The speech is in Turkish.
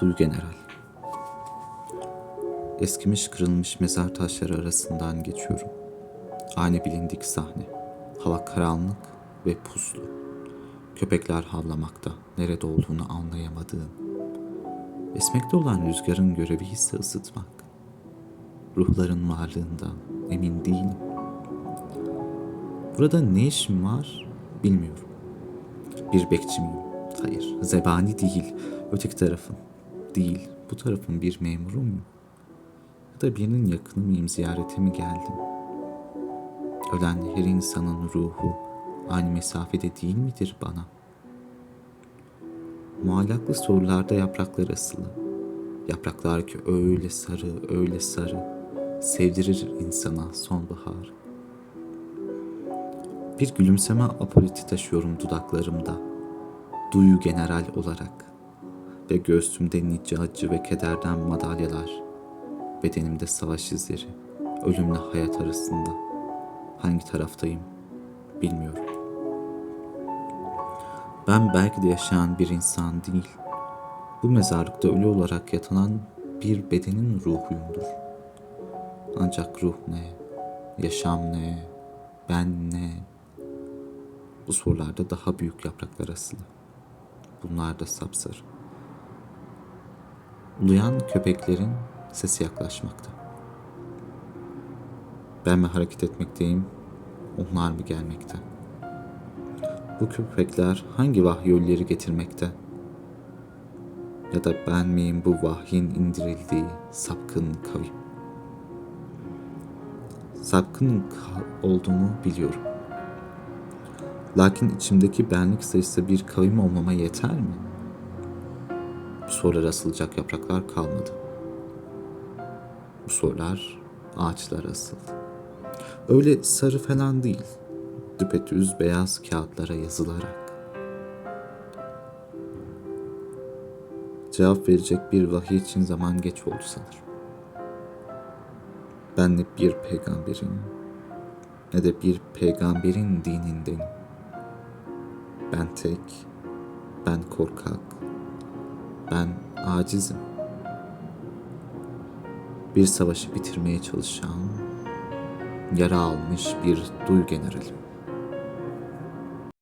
Duy General. Eskimiş kırılmış mezar taşları arasından geçiyorum. Ani bilindik sahne. Hava karanlık ve puslu. Köpekler havlamakta. Nerede olduğunu anlayamadığım. Esmekte olan rüzgarın görevi ise ısıtmak. Ruhların varlığından emin değilim. Burada ne işim var bilmiyorum. Bir bekçi miyim? Hayır. Zebani değil. Öteki tarafın. Değil. Bu tarafın bir memuru muyum? Ya da birinin yakını mıyım? Ziyarete mi geldim? Ölen her insanın ruhu aynı mesafede değil midir bana? Muallaklı sorularda yapraklar asılı. Yapraklar ki öyle sarı, öyle sarı. Sevdirir insana sonbahar. Bir gülümseme apoliti taşıyorum dudaklarımda. Duyu general olarak. Ve göğsümde nice acı ve kederden madalyalar. Bedenimde savaş izleri. Ölümle hayat arasında. Hangi taraftayım bilmiyorum. Ben belki de yaşayan bir insan değil. Bu mezarlıkta ölü olarak yatanan bir bedenin ruhuyumdur. Ancak ruh ne? Yaşam ne? Ben ne? Bu sorularda daha büyük yapraklar asılı. Bunlar da sapsarı. Uluyan köpeklerin sesi yaklaşmakta. Ben mi hareket etmekteyim, onlar mı gelmekte? Bu köpekler hangi vahyolleri getirmekte? Ya da ben miyim bu vahyin indirildiği sapkın kavim? Sapkın olduğumu biliyorum. Lakin içimdeki benlik sayısı bir kavim olmama yeter mi? Sorulara asılacak yapraklar kalmadı. Bu sorular ağaçlara asıldı. Öyle sarı falan değil. Düpedüz beyaz kağıtlara yazılarak. Cevap verecek bir vahiy için zaman geç oldu sanırım. Ben ne bir peygamberin ne de bir peygamberin dinindenim. Ben tek, ben korkak, ben acizim. Bir savaşı bitirmeye çalışan, yara almış bir duy generalim.